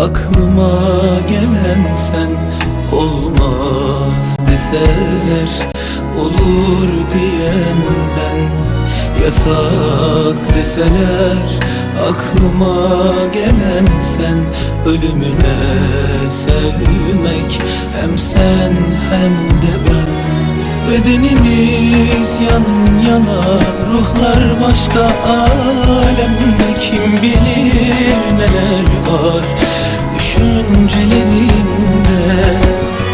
Aklıma gelen sen olmaz deseler Olur diyenden yasak deseler Aklıma gelen sen ölümüne sevmek Hem sen hem de ben. Bedenimiz yan yana Ruhlar başka alemde Kim bilir neler var Düşüncelerinde.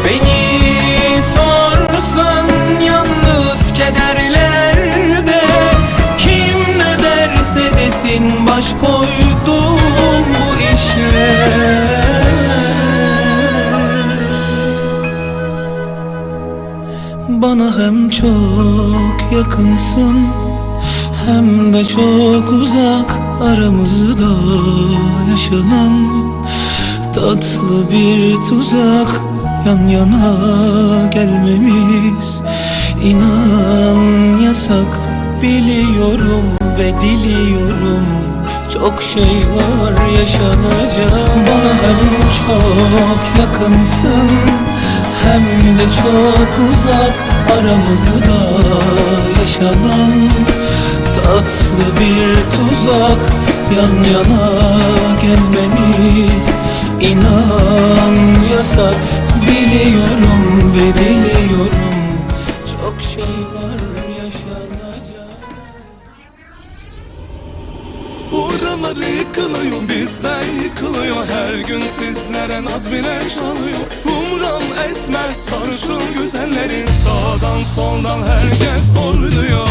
Beni sorsan yalnız kederlerde Kim ne derse desin baş koydum bu işe. Bana hem çok yakınsın Hem de çok uzak aramızda yaşanan Tatlı bir tuzak. Yan yana gelmemiz İnan yasak. Biliyorum ve diliyorum Çok şey var yaşanacak. Bana hem çok yakınsın hem de çok uzak. Aramızda yaşanan Tatlı bir tuzak. Yan yana gelmemiz inan yasak Biliyorum ve diliyorum. Çok şey var yaşanacak. Buraları yıkılıyor bizden yıkılıyor. Her gün sizlere naz bile çalıyor. Umran esmer sarışın güzellerin Sağdan soldan herkes oynuyor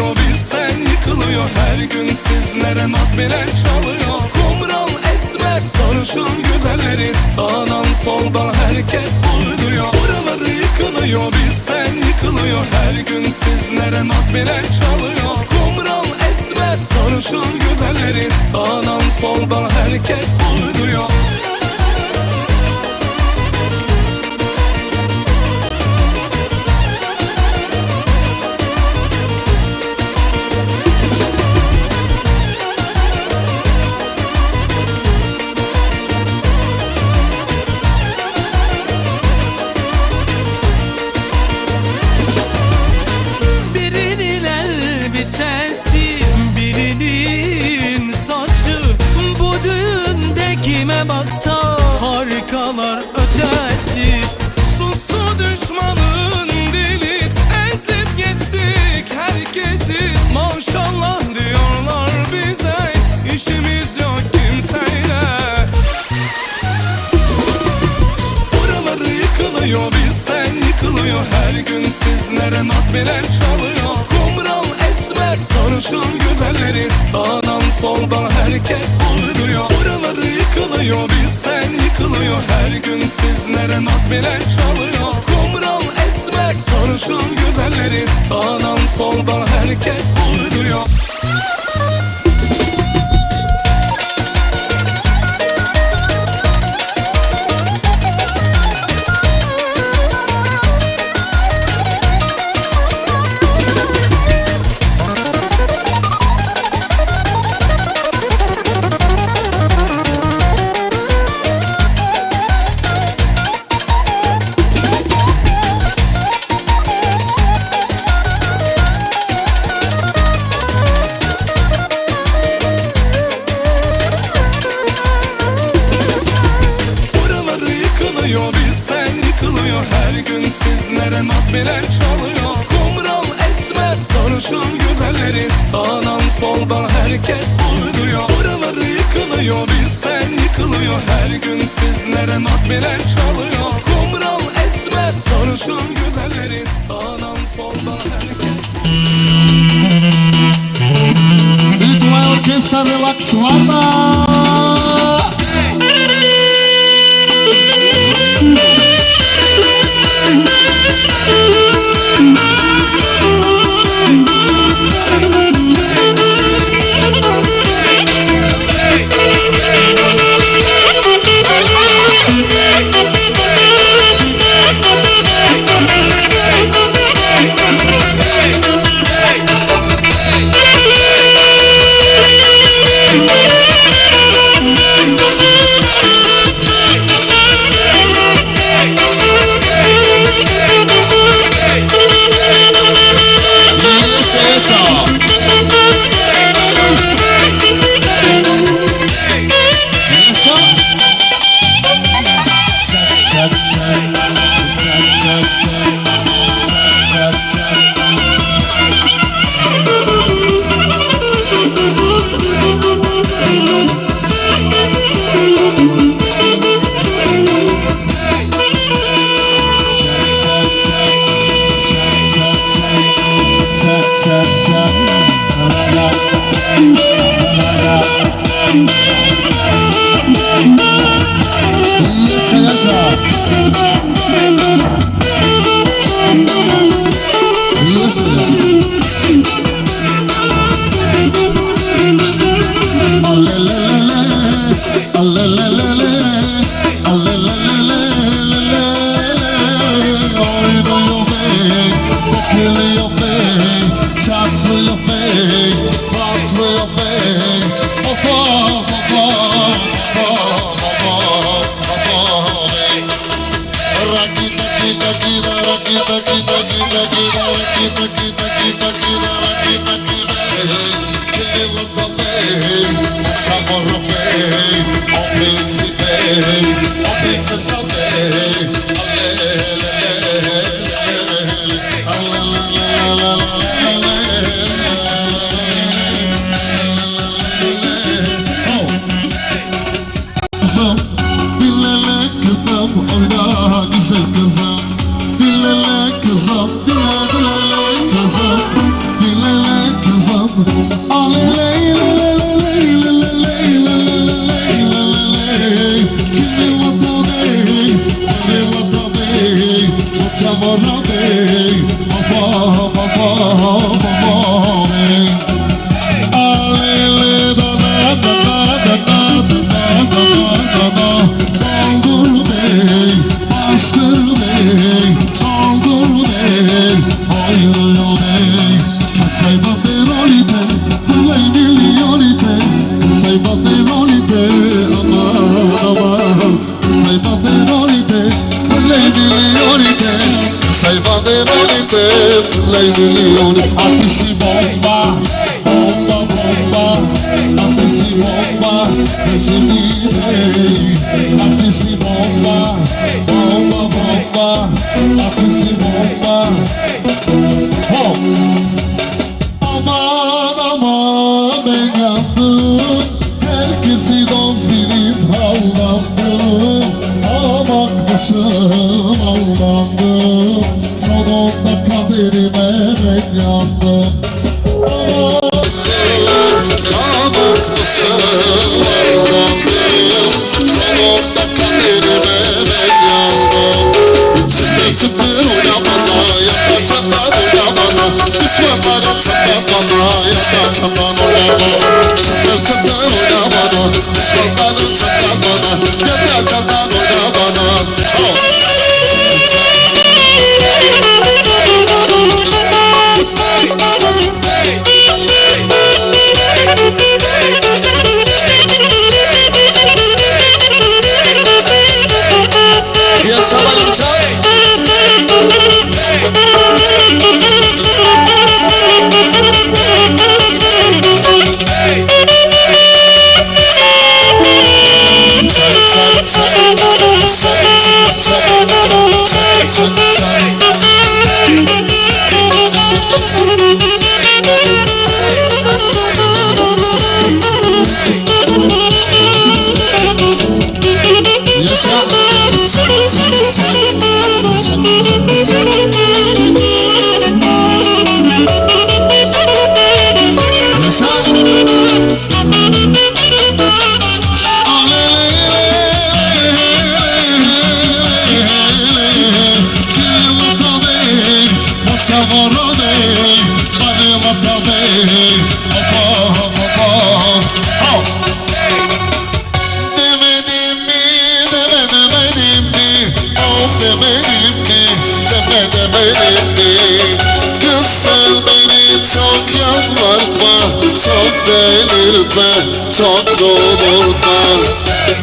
yıkılıyor bizden yıkılıyor. Her gün sizlere naz bile çalıyor. Kumral esmer sarışın güzellerin Sağdan soldan herkes uyduyor Buraları yıkılıyor bizden yıkılıyor. Her gün sizlere naz bile çalıyor. Kumral esmer sarışın güzellerin Sağdan soldan herkes uyduyor elbisesi Birinin saçı. Bu düğünde kime baksa Harikalar ötesi. Sustu düşmanın dili Ezip geçtik herkesi. Maşallah diyorlar bize İşimiz yok kimseyle. Buraları yıkılıyor bizden yıkılıyor. Her gün sizlere naz bile çalıyor esmer sarışın güzellerin Sağdan soldan herkes uyduyor Buraları yıkılıyor bizden yıkılıyor. Her gün sizlere naz bile çalıyor. Kumral esmer sarışın güzellerin Sağdan soldan herkes uyduyor Sözlere nazmeler çalıyor. Kumral esmer sarışın güzelleri. Sağdan soldan herkes uyduyor Buraları yıkılıyor bizden yıkılıyor. Her gün sizlere nazmeler çalıyor. Kumral esmer sarışın güzelleri. Sağdan soldan herkes И твоя оркестр релакс, ладно? Oh. Ой, Бог Oh! Delirtme Çok doldurtma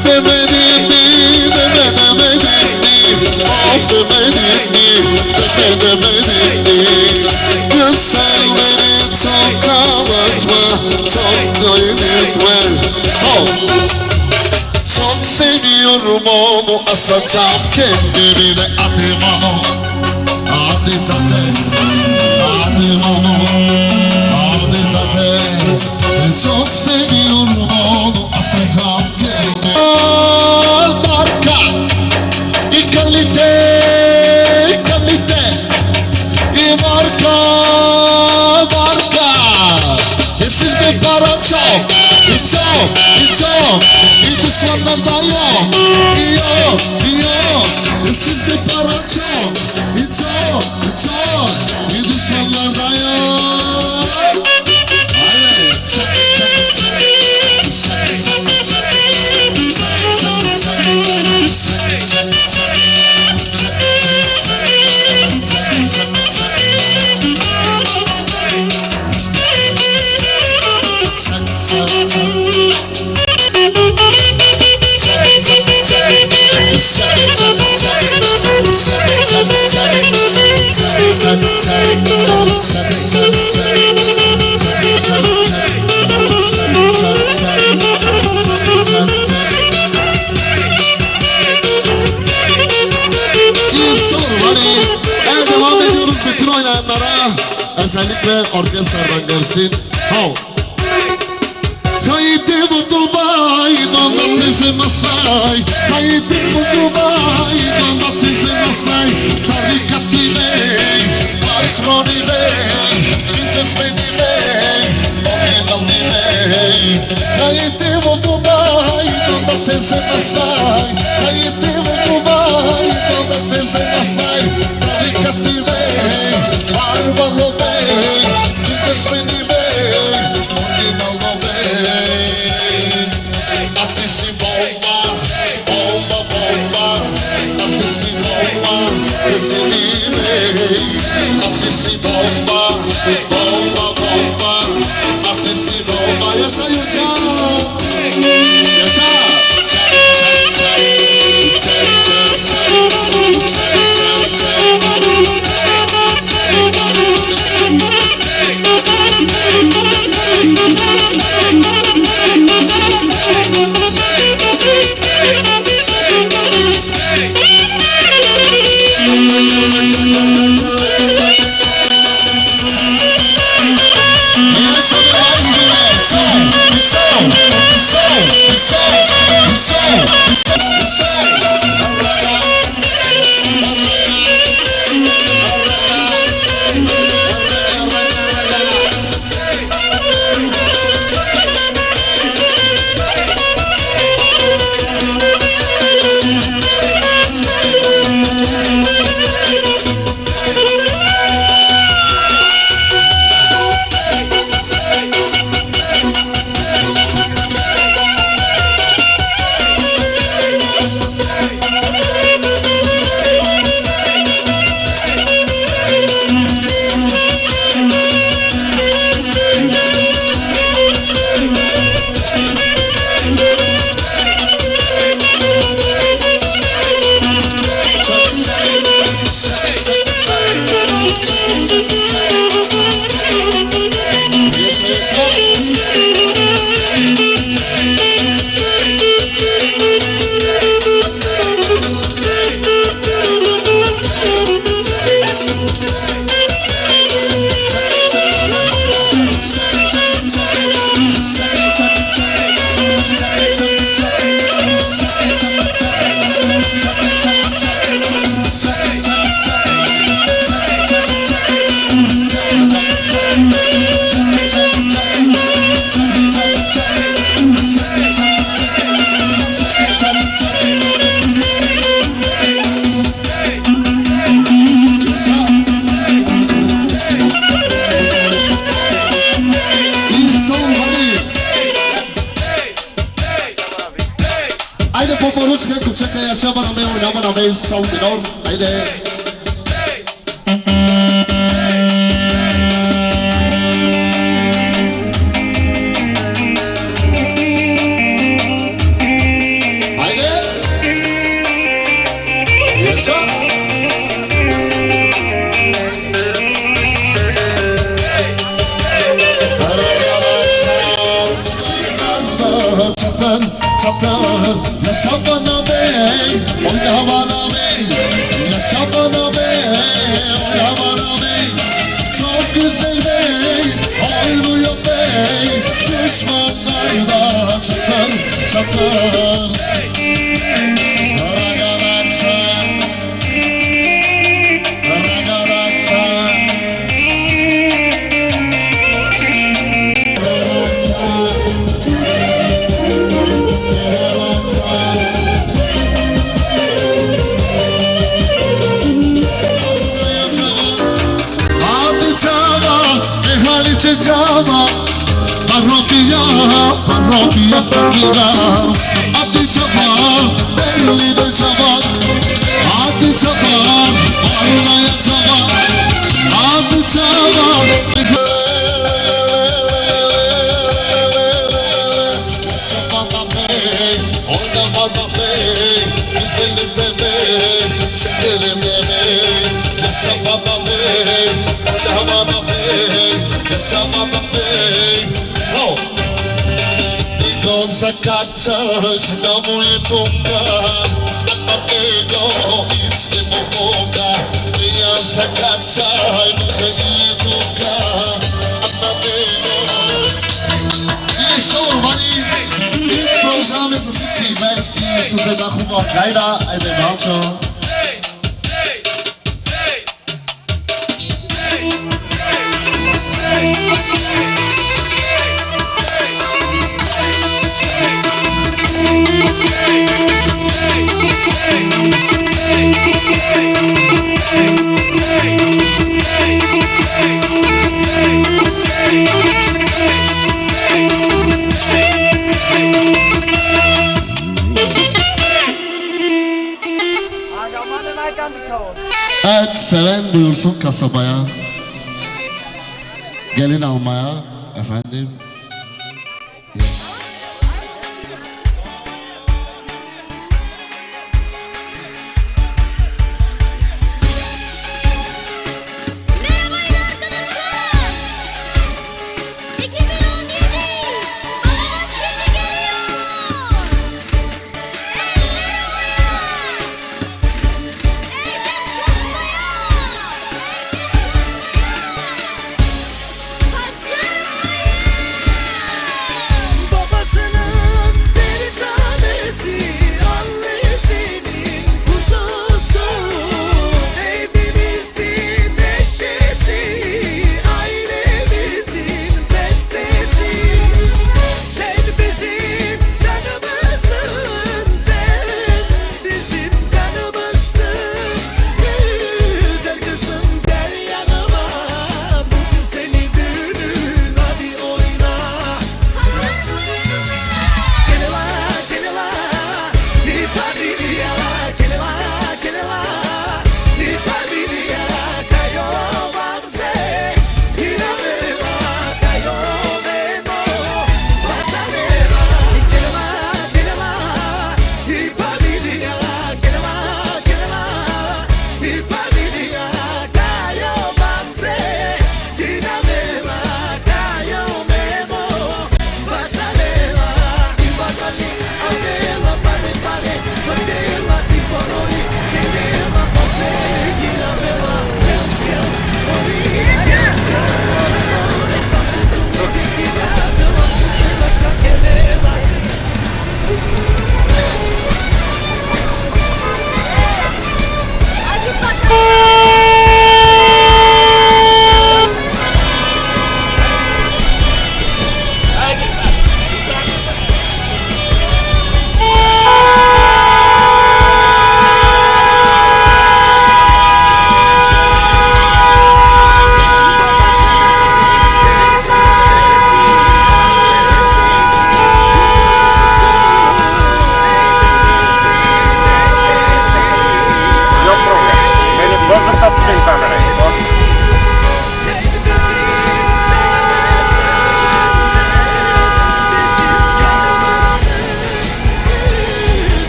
Demedim mi deme demedim mi? Of demedim mi deme demedim mi? Kız sen beni çok ağlatma Çok delirtme çok seviyorum onu asacağım kendimi de adım onu. Hadi tate Adım onu So. onlara özellikle orkestradan gelsin. How? Kayıtı buldum bay, donat bizim asay. Kayıtı buldum bay, donat bizim asay. Tarikatı bey, patroni bey, bizes beni bey, originalni bey. Kayıtı buldum bay, donat bizim asay. Kayıtı buldum Dubai, donat bizim asay. sai quando vem, de seus não se bomba, bomba, bomba, aqui se bomba, Deus livre. Se bomba, bomba, bomba, aqui se bomba. Essa é o tchau, し Yaşa bana bey Oyna bana bey Yaşa bey Oyna bey Çok güzel bey Oynuyor bey Düşmanlarla çatın çatın parroquia fakira Hadi de çava Hadi Hadi çava, zakaczasz na moje tonga Papego nic nie pochoda Ja zakaczaj może i druga Papego Proszę, my z Sycji, mężczyzn, co za dachu mam, kajda, ale walczą. Seven buyursun kasabaya. Gelin almaya. Efendim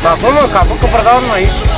Sapo, meu, acabou que perdão, não é?